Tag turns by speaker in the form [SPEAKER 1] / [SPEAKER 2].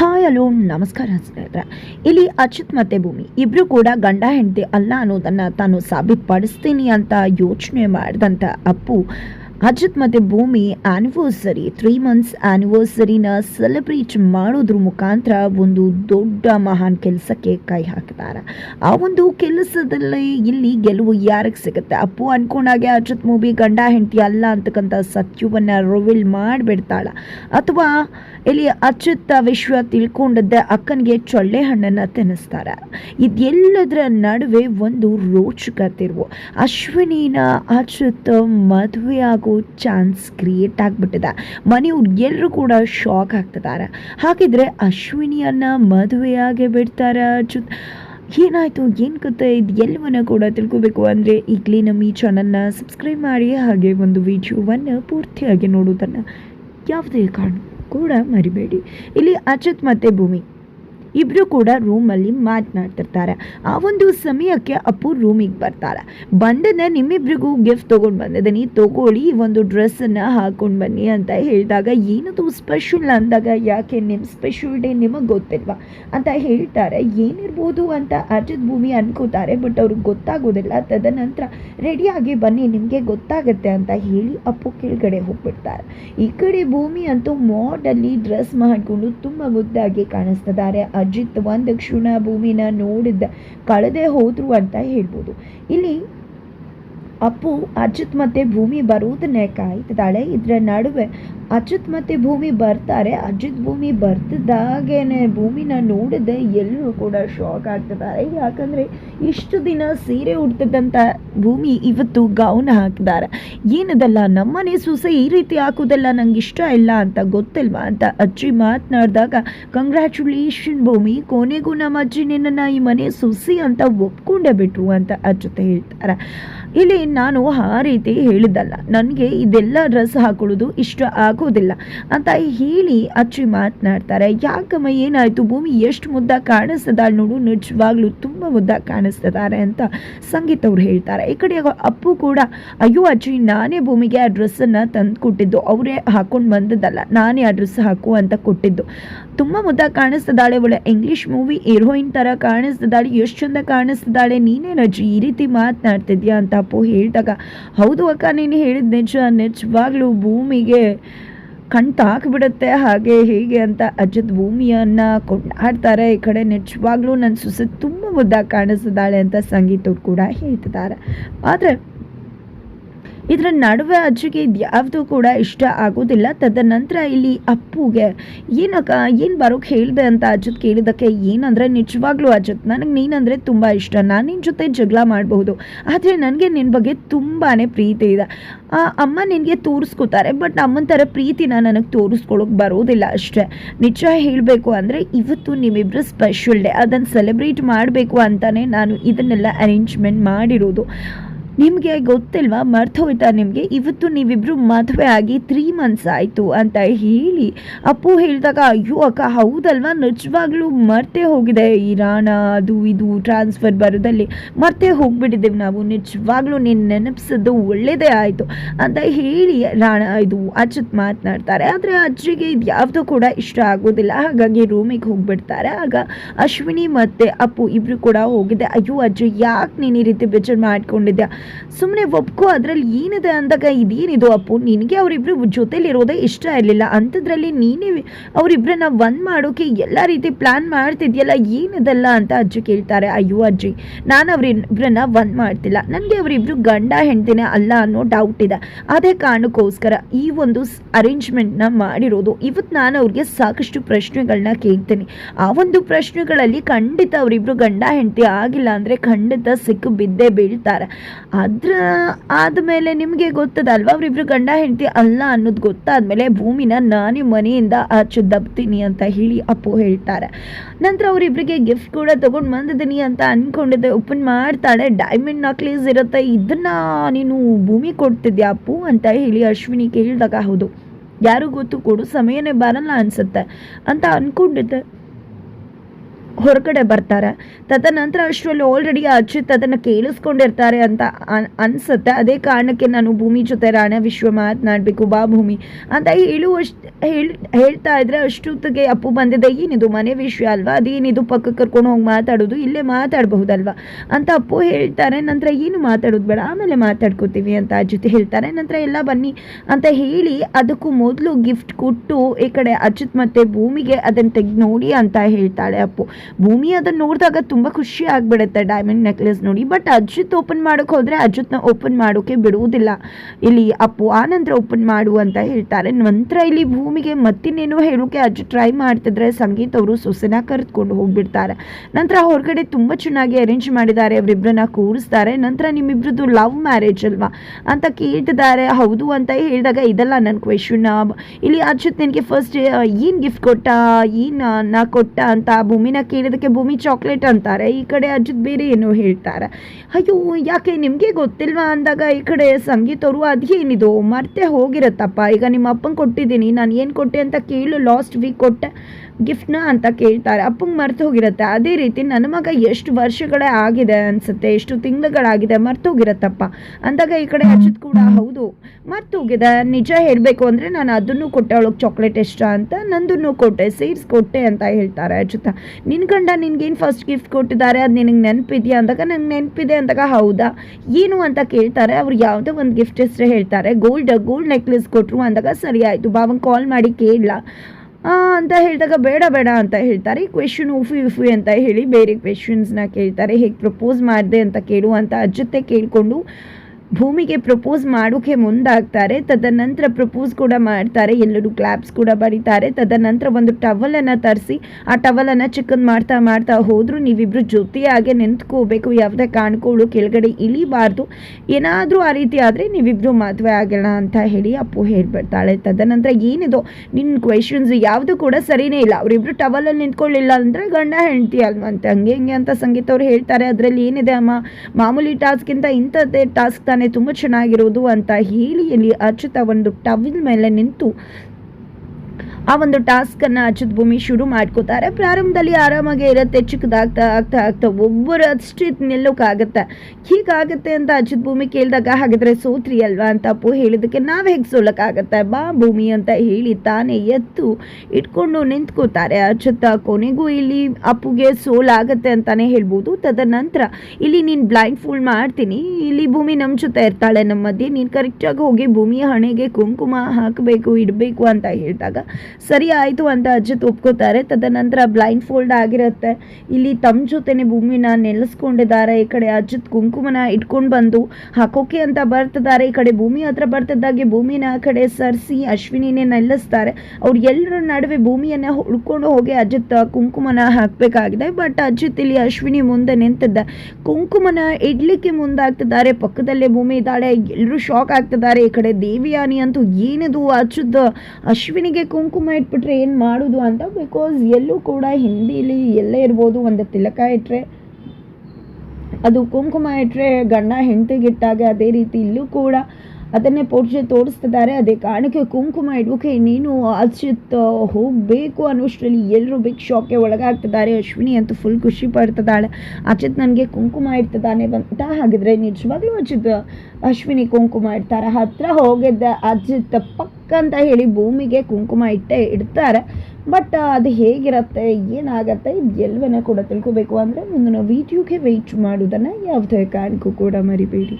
[SPEAKER 1] Hi, hello, ನಮಸ್ಕಾರ ಸ್ನೇಹಿತರೆ. ಇಲ್ಲಿ ಅಚ್ಯುತ್ ಮತ್ತೆ ಭೂಮಿ. ಇಬ್ರು ಕೂಡ ಗಂಡ, ಹೆಂಡತಿ ಅಲ್ಲ ಅನ್ನೋದನ್ನು ತಾನು ಸಾಬೀತುಪಡಿಸ್ತೀನಿ ಅಂತ ಯೋಚನೆ ಮಾಡಿದಂಥ ಅಪ್ಪು ಅಜಿತ್ ಮತ್ತು ಭೂಮಿ ಆನಿವರ್ಸರಿ ತ್ರೀ ಮಂತ್ಸ್ ಆನಿವರ್ಸರಿನ ಸೆಲೆಬ್ರೇಟ್ ಮಾಡೋದ್ರ ಮುಖಾಂತರ ಒಂದು ದೊಡ್ಡ ಮಹಾನ್ ಕೆಲಸಕ್ಕೆ ಕೈ ಹಾಕಿದ್ದಾರೆ ಆ ಒಂದು ಕೆಲಸದಲ್ಲಿ ಇಲ್ಲಿ ಗೆಲುವು ಯಾರಿಗೆ ಸಿಗುತ್ತೆ? ಅಪ್ಪು ಅನ್ಕೊಂಡಾಗೆ ಅಜಿತ್ ಮೂವಿ ಗಂಡ ಹೆಂಡತಿ ಅಲ್ಲ ಅಂತಕ್ಕಂಥ ಸತ್ಯವನ್ನು ರೊವಿಲ್ ಮಾಡಿಬಿಡ್ತಾಳ. ಅಥವಾ ಇಲ್ಲಿ ಅಚ್ಯುತ ವಿಶ್ವ ತಿಳ್ಕೊಂಡದ್ದೆ ಅಕ್ಕನಿಗೆ ಚೊಳ್ಳೆ ಹಣ್ಣನ್ನು ತಿನ್ನಿಸ್ತಾರೆ. ಇದೆಲ್ಲದರ ನಡುವೆ ಒಂದು ರೋಚಕ ತಿರುವು. ಅಶ್ವಿನಿನ ಅಚ್ಯುತ್ ಮದುವೆ ಚಾನ್ಸ್ ಕ್ರಿಯೇಟ್ ಆಗಿಬಿಟ್ಟಿದೆ. ಮನೆಯವ್ರು ಎಲ್ಲರೂ ಕೂಡ ಶಾಕ್ ಆಗ್ತಿದ್ದಾರೆ. ಹಾಗಿದ್ರೆ ಅಶ್ವಿನಿಯನ್ನ ಮದುವೆಯಾಗೆ ಬಿಡ್ತಾರೆ ಅಚ್ಯುತ್ ಏನಾಯಿತು? ಏನು ಕತೆ ಇದು ಎಲ್ಲವನ್ನ ಕೂಡ ತಿಳ್ಕೊಬೇಕು ಅಂದರೆ ಈಗಲೇ ನಮ್ಮ ಈ ಚಾನಲ್ನ ಸಬ್ಸ್ಕ್ರೈಬ್ ಮಾಡಿ, ಹಾಗೆ ಒಂದು ವಿಡಿಯೋವನ್ನು ಪೂರ್ತಿಯಾಗಿ ನೋಡೋದನ್ನು ಯಾವುದೇ ಕಾರಣ ಕೂಡ ಮರಿಬೇಡಿ. ಇಲ್ಲಿ ಅಚತ್ ಮತ್ತು ಭೂಮಿ. ಇಬ್ಬರು ಕೂಡ ರೂಮಲ್ಲಿ ಮಾತನಾಡ್ತಿರ್ತಾರೆ. ಆ ಒಂದು ಸಮಯಕ್ಕೆ ಅಪ್ಪು ರೂಮಿಗೆ ಬರ್ತಾರೆ. ಬಂದನೆ ನಿಮ್ಮಿಬ್ರಿಗೂ ಗಿಫ್ಟ್ ತೊಗೊಂಡು ಬಂದಿದ್ದೀನಿ ತಗೊಳ್ಳಿ ಒಂದು ಡ್ರೆಸ್ಸನ್ನು ಹಾಕೊಂಡು ಬನ್ನಿ ಅಂತ ಹೇಳಿದಾಗ, ಏನದು ಸ್ಪೆಷಲ್ ಅಂದಾಗ, ಯಾಕೆ ನಿಮ್ಮ ಸ್ಪೆಷಲ್ ಡೇ ನಿಮಗೆ ಗೊತ್ತಿಲ್ವಾ? ಅಂತ ಹೇಳ್ತಾರೆ. ಏನಿರ್ಬೋದು? ಅಂತ ಅರ್ಜುನ್ ಭೂಮಿ ಅನ್ಕೋತಾರೆ ಬಟ್ ಅವ್ರಿಗೆ ಗೊತ್ತಾಗೋದಿಲ್ಲ. ತದನಂತರ ರೆಡಿಯಾಗಿ ಬನ್ನಿ, ನಿಮಗೆ ಗೊತ್ತಾಗುತ್ತೆ ಅಂತ ಹೇಳಿ ಅಪ್ಪು ಕೆಳಗಡೆ ಹೋಗ್ಬಿಡ್ತಾರೆ. ಈ ಕಡೆ ಭೂಮಿ ಅಂತೂ ಮಾಡಲ್ಲಿ ಡ್ರೆಸ್ ಮಾಡಿಕೊಂಡು ತುಂಬ ಮುದ್ದಾಗಿ ಕಾಣಿಸ್ತಿದ್ದಾರೆ. ಅಜಿತ್ ಒಂದು ಕ್ಷಣ ಭೂಮಿನ ನೋಡಿದ್ದ ಕಳೆದೇ ಹೋದ್ರು ಅಂತ ಹೇಳ್ಬೋದು. ಇಲ್ಲಿ ಅಪ್ಪು ಅಚ್ಯುತ್ ಮತ್ತೆ ಭೂಮಿ ಬರುವುದನ್ನೇ ಕಾಯ್ತಿದ್ದಾಳೆ ಇದರ ನಡುವೆ ಅಚ್ಯುತ್ ಮತ್ತೆ ಭೂಮಿ ಬರ್ತಾರೆ. ಅಚ್ಯುತ್ ಭೂಮಿ ಬರ್ತಿದ್ದಾಗೇನೆ ಭೂಮಿನ ನೋಡಿದೆ ಎಲ್ಲರೂ ಕೂಡ ಶಾಕ್ ಆಗ್ತಿದ್ದಾರೆ. ಯಾಕಂದ್ರೆ ಇಷ್ಟು ದಿನ ಸೀರೆ ಉಡ್ತಿದ್ದಂಥ ಭೂಮಿ ಇವತ್ತು ಗೌನ್ ಹಾಕಿದ್ದಾರೆ. ಏನದಲ್ಲ, ನಮ್ಮನೆ ಸೊಸೆ ಈ ರೀತಿ ಹಾಕೋದಲ್ಲ ನಂಗೆ ಇಷ್ಟ ಇಲ್ಲ ಅಂತ ಗೊತ್ತಿಲ್ವಾ ಅಂತ ಅಜ್ಜಿ ಮಾತನಾಡಿದಾಗ ಕಂಗ್ರ್ಯಾಚುಲೇಷನ್ ಭೂಮಿ, ಕೊನೆಗೂ ನಮ್ಮ ಅಜ್ಜಿ ನಿನ್ನನ್ನು ಈ ಮನೆ ಸೊಸಿ ಅಂತ ಒಪ್ಕೊಂಡೇ ಬಿಟ್ರು ಅಂತ ಅಜ್ಜತೆ ಹೇಳ್ತಾರೆ. ಇಲ್ಲಿ ನಾನು ಆ ರೀತಿ ಹೇಳಿದ್ದಲ್ಲ, ನನಗೆ ಇದೆಲ್ಲ ಡ್ರೆಸ್ ಹಾಕೊಳ್ಳೋದು ಇಷ್ಟ ಆಗೋದಿಲ್ಲ ಅಂತ ಹೇಳಿ ಅಚ್ಚಿ ಮಾತನಾಡ್ತಾರೆ. ಯಾಕಮ್ಮ, ಏನಾಯಿತು? ಭೂಮಿ ಎಷ್ಟು ಮುದ್ದ ಕಾಣಿಸ್ತದಾಳೆ ನೋಡು, ನಿಜವಾಗ್ಲೂ ತುಂಬ ಮುದ್ದ ಕಾಣಿಸ್ತದಾರೆ ಅಂತ ಸಂಗೀತ ಅವ್ರು ಹೇಳ್ತಾರೆ. ಈ ಕಡೆ ಅಪ್ಪು ಕೂಡ, ಅಯ್ಯೋ ಅಜ್ಜಿ ನಾನೇ ಭೂಮಿಗೆ ಆ ಡ್ರೆಸ್ಸನ್ನು ತಂದು ಕೊಟ್ಟಿದ್ದು ಅವರೇ ಹಾಕೊಂಡು ಬಂದದ್ದಲ್ಲ, ನಾನೇ ಆ ಡ್ರೆಸ್ ಹಾಕು ಅಂತ ಕೊಟ್ಟಿದ್ದು. ತುಂಬ ಮುದ್ದ ಕಾಣಿಸ್ತದಾಳೆ ಒಳ್ಳೆ ಇಂಗ್ಲೀಷ್ ಮೂವಿ ಹೀರೋಯಿನ್ ಥರ ಕಾಣಿಸ್ತದಾಳೆ, ಎಷ್ಟು ಚಂದ ಕಾಣಿಸ್ತದಾಳೆ ನೀನೇನು ಅಜ್ಜಿ ಈ ರೀತಿ ಮಾತನಾಡ್ತಿದ್ಯಾ? ಅಂತ ಅಪ್ಪು ಹೇಳಿದಾಗ, ಹೌದು ಅಕ್ಕ, ನೀನು ಹೇಳಿದ ನಿಜ. ನಿಜವಾಗ್ಲೂ ಭೂಮಿಗೆ ಕಣ್ ತಾಕ್ಬಿಡುತ್ತೆ ಹಾಗೆ ಹೀಗೆ ಅಂತ ಅಜ್ಜದ ಭೂಮಿಯನ್ನು ಕೊಂಡಾಡ್ತಾರೆ. ಈ ಕಡೆ ನಿಜವಾಗ್ಲೂ ನನ್ನ ಸುಸ ತುಂಬ ಮುದ್ದಾಗಿ ಕಾಣಿಸ್ತಿದ್ದಾಳೆ ಅಂತ ಸಂಗೀತವ್ರು ಕೂಡ ಹೇಳ್ತಿದ್ದಾರೆ. ಆದರೆ ಇದರ ನಡುವೆ ಅಜ್ಜಿಗೆ ಯಾವುದೂ ಕೂಡ ಇಷ್ಟ ಆಗೋದಿಲ್ಲ. ತದನಂತರ ಇಲ್ಲಿ ಅಪ್ಪುಗೆ, ಏನಕ್ಕ, ಏನು ಬರೋಕ್ಕೆ ಹೇಳಿದೆ? ಅಂತ ಅಜ್ಜದ್ ಕೇಳಿದ್ದಕ್ಕೆ, ಏನಂದರೆ ನಿಜವಾಗ್ಲೂ ಅಜ್ಜತ್, ನನಗೆ ನೀನಂದರೆ ತುಂಬ ಇಷ್ಟ. ನಾನು ನಿನ್ನ ಜೊತೆ ಜಗಳ ಮಾಡಬಹುದು. ಆದರೆ ನನಗೆ ನಿನ್ನ ಬಗ್ಗೆ ತುಂಬಾ ಪ್ರೀತಿ ಇದೆ. ಅಮ್ಮ ನಿನಗೆ ತೋರಿಸ್ಕೋತಾರೆ, ಬಟ್ ಅಮ್ಮನ ಥರ ಪ್ರೀತಿನ ನನಗೆ ತೋರಿಸ್ಕೊಳಕ್ಕೆ ಬರೋದಿಲ್ಲ ಅಷ್ಟೇ. ನಿಜ ಹೇಳಬೇಕು ಅಂದರೆ ಇವತ್ತು ನಿಮ್ಮಿಬ್ಬರು ಸ್ಪೆಷಲ್ ಡೇ ಅದನ್ನು ಸೆಲೆಬ್ರೇಟ್ ಮಾಡಬೇಕು ಅಂತಲೇ ನಾನು ಇದನ್ನೆಲ್ಲ ಅರೇಂಜ್ಮೆಂಟ್ ಮಾಡಿರೋದು. ನಿಮಗೆ ಗೊತ್ತಿಲ್ವಾ, ಮರ್ತು ಹೋಯ್ತಾ ನಿಮಗೆ? ಇವತ್ತು ನೀವಿಬ್ಬರು ಮದುವೆ ಆಗಿ ತ್ರೀ ಮಂತ್ಸ್ ಆಯಿತು ಅಂತ ಹೇಳಿ, ಅಪ್ಪು ಹೇಳಿದಾಗ, ಅಯ್ಯೋ ಅಕ್ಕ, ಹೌದಲ್ವಾ? ನಿಜವಾಗ್ಲೂ ಮರ್ತೇ ಹೋಗಿದೆ. ಈ ರಾಣ ಅದು ಇದು ಟ್ರಾನ್ಸ್ಫರ್ ಬರೋದಲ್ಲಿ ಮರ್ತೇ ಹೋಗ್ಬಿಟ್ಟಿದ್ದೇವೆ ನಾವು. ನಿಜವಾಗ್ಲೂ ನೀನು ನೆನಪಿಸಿದ್ದು ಒಳ್ಳೆಯದೇ ಆಯಿತು ಅಂತ ಹೇಳಿ ರಾಣ ಇದು ಅಚ್ಯುತ್ ಮಾತನಾಡ್ತಾರೆ. ಆದರೆ ಅಜ್ಜಿಗೆ ಇದು ಯಾವುದೂ ಕೂಡ ಇಷ್ಟ ಆಗೋದಿಲ್ಲ. ಹಾಗಾಗಿ ರೂಮಿಗೆ ಹೋಗಿಬಿಡ್ತಾರೆ. ಆಗ ಅಶ್ವಿನಿ ಮತ್ತು ಅಪ್ಪು ಇಬ್ಬರು ಕೂಡ ಹೋಗಿದೆ. ಅಯ್ಯೋ ಅಜ್ಜಿ, ಯಾಕೆ ನೀನು ಈ ರೀತಿ ಬೇಜಾರು ಮಾಡ್ಕೊಂಡಿದ್ಯಾ? ಸುಮ್ಮನೆ ಒಪ್ಕೋ, ಅದರಲ್ಲಿ ಏನಿದೆ ಅಂದಾಗ ಇದೇನಿದು ಅಪ್ಪು? ನಿನಗೆ ಅವರಿಬ್ಬರು ಜೊತೆಲಿರೋದೇ ಇಷ್ಟ ಇರಲಿಲ್ಲ. ಅಂಥದ್ರಲ್ಲಿ ನೀನೇ ಅವರಿಬ್ಬರನ್ನ ಒಂದ್ ಮಾಡೋಕೆ ಎಲ್ಲ ರೀತಿ ಪ್ಲಾನ್ ಮಾಡ್ತಿದ್ಯಲ್ಲ, ಏನಿದಲ್ಲ ಅಂತ ಅಜ್ಜಿ ಕೇಳ್ತಾರೆ. ಅಯ್ಯೋ ಅಜ್ಜಿ, ನಾನು ಅವರಿಬ್ಬರನ್ನ ಒಂದ್ ಮಾಡ್ತಿಲ್ಲ. ನನಗೆ ಅವರಿಬ್ಬರು ಗಂಡ, ಹೆಂಡ್ತಿನೇ ಅಲ್ಲ ಅನ್ನೋ ಡೌಟ್ ಇದೆ. ಅದೇ ಕಾರಣಕ್ಕೋಸ್ಕರ ಈ ಒಂದು ಅರೇಂಜ್ಮೆಂಟ್ನ ಮಾಡಿರೋದು. ಇವತ್ತು ನಾನು ಅವ್ರಿಗೆ ಸಾಕಷ್ಟು ಪ್ರಶ್ನೆಗಳನ್ನ ಕೇಳ್ತೀನಿ. ಆ ಒಂದು ಪ್ರಶ್ನೆಗಳಲ್ಲಿ ಖಂಡಿತ ಅವರಿಬ್ರು ಗಂಡ, ಹೆಂಡತಿ ಆಗಿಲ್ಲ ಅಂದರೆ ಖಂಡಿತ ಸಿಕ್ಕು ಬಿದ್ದೇ ಬೀಳ್ತಾರೆ. ಅದ್ರ ಆದಮೇಲೆ ನಿಮಗೆ ಗೊತ್ತದಲ್ವಾ? ಅವರಿಬ್ರು ಗಂಡ, ಹೆಂಡತಿ ಅಲ್ಲ ಅನ್ನೋದು ಗೊತ್ತಾದ್ಮೇಲೆ ಭೂಮಿನ ನಾನೇ ಮನೆಯಿಂದ ಆಚೆ ದಬ್ತೀನಿ ಅಂತ ಹೇಳಿ ಅಪ್ಪು ಹೇಳ್ತಾರೆ. ನಂತರ ಅವರಿಬ್ಬರಿಗೆ ಗಿಫ್ಟ್ ಕೂಡ ತಗೊಂಡು ಬಂದಿದ್ದೀನಿ ಅಂತ ಅನ್ಕೊಂಡಿದ್ದೆ. ಓಪನ್ ಮಾಡ್ತಾಳೆ. ಡೈಮಂಡ್ ನಕ್ಲೀಸ್ ಇರುತ್ತೆ. ಇದನ್ನ ನೀನು ಭೂಮಿ ಕೊಡ್ತಿದ್ಯಾ ಅಪ್ಪು? ಅಂತ ಹೇಳಿ ಅಶ್ವಿನಿ ಕೇಳಿದಾಗ, ಹೌದು. ಯಾರು ಗೊತ್ತು ಕೊಡು. ಸಮಯನೇ ಬರಲ್ಲ ಅನ್ಸುತ್ತೆ ಅಂತ ಅನ್ಕೊಂಡಿದ್ದೆ. ಹೊರಗಡೆ ಬರ್ತಾರೆ. ತದನಂತರ ಅಷ್ಟರಲ್ಲಿ ಆಲ್ರೆಡಿ ಅಚ್ಯುತ್ ಅದನ್ನು ಕೇಳಿಸ್ಕೊಂಡಿರ್ತಾರೆ ಅಂತ ಅನ್ಸುತ್ತೆ. ಅದೇ ಕಾರಣಕ್ಕೆ ನಾನು ಭೂಮಿ ಜೊತೆ ರಾಣ ವಿಶ್ವ ಮಾತನಾಡಬೇಕು, ಬಾ ಭೂಮಿ ಅಂತ ಹೇಳುವಷ್ಟು ಹೇಳಿ, ಹೇಳ್ತಾ ಇದ್ರೆ ಅಷ್ಟೊತ್ತಿಗೆ ಅಪ್ಪು ಬಂದಿದೆ, ಏನಿದು ಮನೆ ವಿಷಯ ಅಲ್ವಾ? ಅದೇನಿದು ಪಕ್ಕ ಕರ್ಕೊಂಡು ಹೋಗಿ ಮಾತಾಡೋದು? ಇಲ್ಲೇ ಮಾತಾಡಬಹುದಲ್ವಾ? ಅಂತ ಅಪ್ಪು ಹೇಳ್ತಾರೆ. ನಂತರ ಏನು ಮಾತಾಡೋದು ಬೇಡ, ಆಮೇಲೆ ಮಾತಾಡ್ಕೋತೀವಿ ಅಂತ ಅಜಿತ್ ಹೇಳ್ತಾರೆ. ನಂತರ ಎಲ್ಲ ಬನ್ನಿ ಅಂತ ಹೇಳಿ ಅದಕ್ಕೂ ಮೊದಲು ಗಿಫ್ಟ್ ಕೊಟ್ಟು ಈ ಕಡೆ ಅಜಿತ್ ಮತ್ತೆ ಭೂಮಿಗೆ ಅದನ್ನು ತೆಗೆದು ನೋಡಿ ಅಂತ ಹೇಳ್ತಾಳೆ ಅಪ್ಪು. ಭೂಮಿ ಅದನ್ನು ನೋಡಿದಾಗ ತುಂಬ ಖುಷಿ ಆಗಿಬಿಡುತ್ತೆ ಡೈಮಂಡ್ ನೆಕ್ಲೆಸ್ ನೋಡಿ. ಬಟ್ ಅಜಿತ್ ಓಪನ್ ಮಾಡೋಕೆ ಹೋದರೆ ಅಜಿತ್ನ ಓಪನ್ ಮಾಡೋಕೆ ಬಿಡುವುದಿಲ್ಲ. ಇಲ್ಲಿ ಅಪ್ಪು ಆನಂತರ ಓಪನ್ ಮಾಡು ಅಂತ ಹೇಳ್ತಾರೆ. ನಂತರ ಇಲ್ಲಿ ಭೂಮಿಗೆ ಮತ್ತಿನ್ನೇನೋ ಹೇಳೋಕೆ ಅಜಿತ್ ಟ್ರೈ ಮಾಡ್ತಿದ್ರೆ ಸಂಗೀತ್ ಅವರು ಸೊಸೆನ ಕರೆದುಕೊಂಡು ಹೋಗ್ಬಿಡ್ತಾರೆ. ನಂತರ ಹೊರಗಡೆ ತುಂಬ ಚೆನ್ನಾಗಿ ಅರೇಂಜ್ ಮಾಡಿದ್ದಾರೆ. ಅವರಿಬ್ಬರನ್ನ ಕೂರಿಸ್ತಾರೆ. ನಂತರ ನಿಮ್ಮಿಬ್ರದ್ದು ಲವ್ ಮ್ಯಾರೇಜ್ ಅಲ್ವಾ? ಅಂತ ಕೇಳ್ತಿದ್ದಾರೆ. ಹೌದು ಅಂತ ಹೇಳಿದಾಗ ಇದೆಲ್ಲ ನನ್ನ ಕ್ವೆಶನ್ ಇಲ್ಲಿ ಅಜಿತ್ ನಿನಗೆ ಫಸ್ಟ್ ಏನು ಗಿಫ್ಟ್ ಕೊಟ್ಟ? ಏನು ನಾ ಕೊಟ್ಟ ಅಂತ ಭೂಮಿನ ಕೇಳಿದಕ್ಕೆ ಭೂಮಿ ಚಾಕ್ಲೇಟ್ ಅಂತಾರೆ. ಈ ಕಡೆ ಅಜ್ಜದ ಬೇರೆ ಏನೋ ಹೇಳ್ತಾರೆ. ಅಯ್ಯೋ, ಯಾಕೆ ನಿಮಗೆ ಗೊತ್ತಿಲ್ವಾ ಅಂದಾಗ ಈ ಕಡೆ ಸಂಗೀತವರು ಅದೇನಿದು, ಮರ್ತೆ ಹೋಗಿರತ್ತಪ್ಪ. ಈಗ ನಿಮ್ಮ ಅಪ್ಪನ ಕೊಟ್ಟಿದ್ದೀನಿ, ನಾನು ಏನು ಕೊಟ್ಟೆ ಅಂತ ಕೇಳು, ಲಾಸ್ಟ್ ವೀಕ್ ಕೊಟ್ಟೆ. ಗಿಫ್ಟ್ನ ಅಂತ ಕೇಳ್ತಾರೆ. ಅಪ್ಪಂಗೆ ಮರ್ತು ಹೋಗಿರುತ್ತೆ. ಅದೇ ರೀತಿ ನನ್ನ ಮಗ ಎಷ್ಟು ವರ್ಷಗಳೇ ಆಗಿದೆ ಅನಿಸುತ್ತೆ. ಎಷ್ಟು ತಿಂಗಳುಗಳಾಗಿದೆ ಮರ್ತು ಹೋಗಿರತ್ತಪ್ಪ. ಅಂದಾಗ ಈ ಕಡೆ ಅಜಿತ್ ಕೂಡ ಹೌದು. ಮರ್ತು ಹೋಗಿದೆ. ನಿಜ ಹೇಳಬೇಕು ಅಂದರೆ ನಾನು ಅದನ್ನು ಕೊಟ್ಟೆ. ಅವಳಿಗೆ ಚಾಕ್ಲೇಟ್ ಇಷ್ಟ ಅಂತ ನಂದನ್ನು ಕೊಟ್ಟೆ. ಸೇರಿಸಿ ಕೊಟ್ಟೆ ಅಂತ ಹೇಳ್ತಾರೆ ಅಜಿತ ನಿನ್ನ ಗಂಡ ನಿನಗೇನು ಫಸ್ಟ್ ಗಿಫ್ಟ್ ಕೊಟ್ಟಿದ್ದಾರೆ? ಅದು ನಿನಗೆ ನೆನಪಿದೆಯಾ ಅಂದಾಗ ನಂಗೆ ನೆನಪಿದೆ ಅಂದಾಗ ಹೌದಾ? ಏನು ಅಂತ ಕೇಳ್ತಾರೆ. ಅವ್ರು ಯಾವುದೋ ಒಂದು ಗಿಫ್ಟ್ ಹೆಸರು ಹೇಳ್ತಾರೆ. ಗೋಲ್ಡ್ ಗೋಲ್ಡ್ ನೆಕ್ಲೆಸ್ ಕೊಟ್ಟರು ಅಂದಾಗ ಸರಿ ಆಯಿತು ಬಾವಂಗೆ ಕಾಲ್ ಮಾಡಿ ಕೇಳಲ್ಲ ಅಂತ ಹೇಳಿದಾಗ ಬೇಡ ಬೇಡ ಅಂತ ಹೇಳ್ತಾರೆ. ಈ ಕ್ವೆಶನ್ ಉಫಿ ಉಫಿ ಅಂತ ಹೇಳಿ ಬೇರೆ ಕ್ವೆಶನ್ಸ್ನ ಕೇಳ್ತಾರೆ. ಹೇಗೆ ಪ್ರಪೋಸ್ ಮಾಡಿದೆ ಅಂತ ಕೇಳು ಅಂತ ಅಜ್ಜತ್ತೆ ಕೇಳಿಕೊಂಡು ಭೂಮಿಗೆ ಪ್ರಪೋಸ್ ಮಾಡೋಕ್ಕೆ ಮುಂದಾಗ್ತಾರೆ, ತದನಂತರ ಪ್ರಪೋಸ್ ಕೂಡ ಮಾಡ್ತಾರೆ, ಎಲ್ಲರೂ ಕ್ಲಾಪ್ಸ್ ಕೂಡ ಬರೀತಾರೆ, ತದನಂತರ ಒಂದು ಟವಲನ್ನು ತರಿಸಿ, ಆ ಟವಲನ್ನು ಚಿಕ್ಕನ್ ಮಾಡ್ತಾ ಮಾಡ್ತಾ ಹೋದ್ರು, ನೀವಿಬ್ರು ಜೊತೆಯಾಗೆ ನಿಂತ್ಕೋಬೇಕು, ಯಾವುದೇ ಕಾಣ್ಕೊಳ್ಳು ಕೆಳಗಡೆ ಇಳಿಬಾರ್ದು, ಏನಾದರೂ ಆ ರೀತಿ ಆದರೆ ನೀವಿಬ್ರು ಮದುವೆ ಆಗೋಣ ಅಂತ ಹೇಳಿ ಅಪ್ಪು ಹೇಳ್ಬಿಡ್ತಾಳೆ. ತದನಂತರ ಏನಿದು ನಿನ್ನ ಕ್ವೆಶನ್ಸ್ ಯಾವುದು ಕೂಡ ಸರಿನೇ ಇಲ್ಲ, ಅವರಿಬ್ರು ಟವಲಲ್ಲಿ ನಿಂತ್ಕೊಳ್ಳಿಲ್ಲ ಅಂದರೆ ಗಂಡ, ಹೆಂಡತಿ ಅಲ್ವಾ ಅಂತ, ಹಂಗೆ ಹಿಂಗೆ ಅಂತ ಸಂಗೀತ ಅವ್ರು ಹೇಳ್ತಾರೆ. ಅದರಲ್ಲಿ ಏನಿದೆ ಅಮ್ಮ? ಮಾಮೂಲಿ ಟಾಸ್ಕ್ಗಿಂತ ಇಂಥದ್ದೇ ಟಾಸ್ಕ್ ತಾನೇ ತುಂಬ ಚೆನ್ನಾಗಿರೋದು ಅಂತ ಹೇಳಿ ಇಲ್ಲಿ ಅರ್ಚಿತ ಒಂದು ಟವಿಲ್ ಮೇಲೆ ನಿಂತು ಆ ಒಂದು ಟಾಸ್ಕನ್ನು ಅಚ್ಯುತ್ ಭೂಮಿ ಶುರು ಮಾಡ್ಕೋತಾರೆ. ಪ್ರಾರಂಭದಲ್ಲಿ ಆರಾಮಾಗಿ ಇರುತ್ತೆ, ಚಿಕ್ಕದಾಗ್ತಾ ಆಗ್ತಾ ಆಗ್ತಾ ಒಬ್ಬರು ಅಷ್ಟು ನಿಲ್ಲೋಕ್ಕಾಗತ್ತೆ ಹೀಗಾಗತ್ತೆ ಅಂತ ಅಚ್ಯುತ್ ಭೂಮಿ ಕೇಳಿದಾಗ, ಹಾಗಿದ್ರೆ ಸೋತ್ರಿ ಅಲ್ವಾ ಅಂತ ಅಪ್ಪು ಹೇಳಿದಕ್ಕೆ ನಾವು ಹೇಗೆ ಸೋಲಕ್ಕಾಗತ್ತೆ? ಬಾ ಭೂಮಿ ಅಂತ ಹೇಳಿ ತಾನೇ ಎತ್ತು ಇಟ್ಕೊಂಡು ನಿಂತ್ಕೋತಾರೆ. ಅಚ್ಯುತ ಕೊನೆಗೂ ಇಲ್ಲಿ ಅಪ್ಪುಗೆ ಸೋಲಾಗತ್ತೆ ಅಂತಾನೆ ಹೇಳ್ಬೋದು. ತದನಂತರ ಇಲ್ಲಿ ನೀನು ಬ್ಲೈಂಡ್ ಫುಲ್ ಮಾಡ್ತೀನಿ. ಇಲ್ಲಿ ಭೂಮಿ ನಮ್ಮ ಜೊತೆ ಇರ್ತಾಳೆ ನಮ್ಮ ಮಧ್ಯೆ ನೀನು ಕರೆಕ್ಟಾಗಿ ಹೋಗಿ ಭೂಮಿಯ ಹಣೆಗೆ ಕುಂಕುಮ ಹಾಕಬೇಕು, ಇಡಬೇಕು ಅಂತ ಹೇಳಿದಾಗ ಸರಿ ಆಯಿತು ಅಂತ ಅಜ್ಜಿತ್ ಒಪ್ಕೋತಾರೆ. ತದನಂತರ ಬ್ಲೈಂಡ್ ಫೋಲ್ಡ್ ಆಗಿರುತ್ತೆ. ಇಲ್ಲಿ ತಮ್ಮ ಜೊತೆನೆ ಭೂಮಿನ ನೆಲೆಸ್ಕೊಂಡಿದ್ದಾರೆ. ಈ ಕಡೆ ಅಜ್ಜಿತ್ ಕುಂಕುಮನ ಇಟ್ಕೊಂಡು ಬಂದು ಹಾಕೋಕೆ ಅಂತ ಬರ್ತಿದ್ದಾರೆ. ಈ ಕಡೆ ಭೂಮಿ ಹತ್ರ ಬರ್ತಿದ್ದಾಗೆ ಭೂಮಿನ ಆ ಕಡೆ ಸರಿಸಿ, ಅಶ್ವಿನಿನೇ ನೆಲೆಸ್ತಾರೆ. ಅವ್ರು ಎಲ್ಲರ ನಡುವೆ ಭೂಮಿಯನ್ನು ಹುಡ್ಕೊಂಡು ಹೋಗಿ ಅಜಿತ್ ಕುಂಕುಮನ ಹಾಕಬೇಕಾಗಿದೆ. ಬಟ್ ಅಜಿತ್ ಇಲ್ಲಿ ಅಶ್ವಿನಿ ಮುಂದೆ ನಿಂತಿದ್ದ. ಕುಂಕುಮನ ಇಡ್ಲಿಕ್ಕೆ ಮುಂದಾಗ್ತಿದ್ದಾರೆ. ಪಕ್ಕದಲ್ಲೇ ಭೂಮಿ ಇದ್ದಾಳೆ. ಎಲ್ಲರೂ ಶಾಕ್ ಆಗ್ತಿದ್ದಾರೆ. ಈ ಕಡೆ ದೇವಿಯಾನಿ ಅಂತೂ ಏನಿದು ಅಜಿತ್ ಅಶ್ವಿನಿಗೆ ಕುಂಕುಮ ಇಟ್ಬಿಟ್ರೆ ಏನು ಮಾಡೋದು ಅಂತ ಬಿಕಾಸ್ ಎಲ್ಲೂ ಕೂಡ ಹಿಂದಿಲಿ ಎಲ್ಲೇ ಇರ್ಬೋದು ಒಂದು ತಿಲಕ ಇಟ್ಟರೆ ಅದು ಕುಂಕುಮ ಇಟ್ಟರೆ ಗಂಡ ಹೆಂಡತಿಗಿಟ್ಟಾಗ ಅದೇ ರೀತಿ ಇಲ್ಲೂ ಕೂಡ ಅದನ್ನೇ ಪೋರ್ಷೆ ತೋರಿಸ್ತಿದ್ದಾರೆ. ಅದೇ ಕಾರಣಕ್ಕೆ ಕುಂಕುಮ ಇಡೋಕೆ ನೀನು ಅಚ್ಯುತ್ ಹೋಗಬೇಕು ಅನ್ನೋಷ್ಟರಲ್ಲಿ ಎಲ್ಲರೂ ಬಿಗ್ ಶಾಕ್ಗೆ ಒಳಗಾಗ್ತಿದ್ದಾರೆ. ಅಶ್ವಿನಿ ಅಂತೂ ಫುಲ್ ಖುಷಿ ಪಡ್ತಿದ್ದಾಳೆ. ಅಚ್ಯುತ್ ನನಗೆ ಕುಂಕುಮ ಇಡ್ತಿದ್ದಾನೆ ಅಂತ ಹಾಗಿದ್ರೆ ನಿಜವಾಗ್ಲೂ ಅಚ್ಯುತ್ ಅಶ್ವಿನಿ ಕುಂಕುಮ ಇಡ್ತಾರೆ. ಹತ್ರ ಹೋಗಿದ್ದ ಅಜಿತ್ ಪಕ್ಕ ಅಂತ ಹೇಳಿ ಭೂಮಿಗೆ ಕುಂಕುಮ ಇಟ್ಟೆ ಇಡ್ತಾರೆ. ಬಟ್ ಅದು ಹೇಗಿರುತ್ತೆ, ಏನಾಗತ್ತೆ ಎಲ್ಲವನ್ನ ಕೂಡ ತಿಳ್ಕೊಬೇಕು ಅಂದರೆ ಮುಂದಿನ ವೀಡಿಯೋಗೆ ವೆಯ್ಟ್ ಮಾಡೋದನ್ನು ಯಾವುದೇ ಕಾರಣಕ್ಕೂ ಕೂಡ ಮರಿಬೇಡಿ.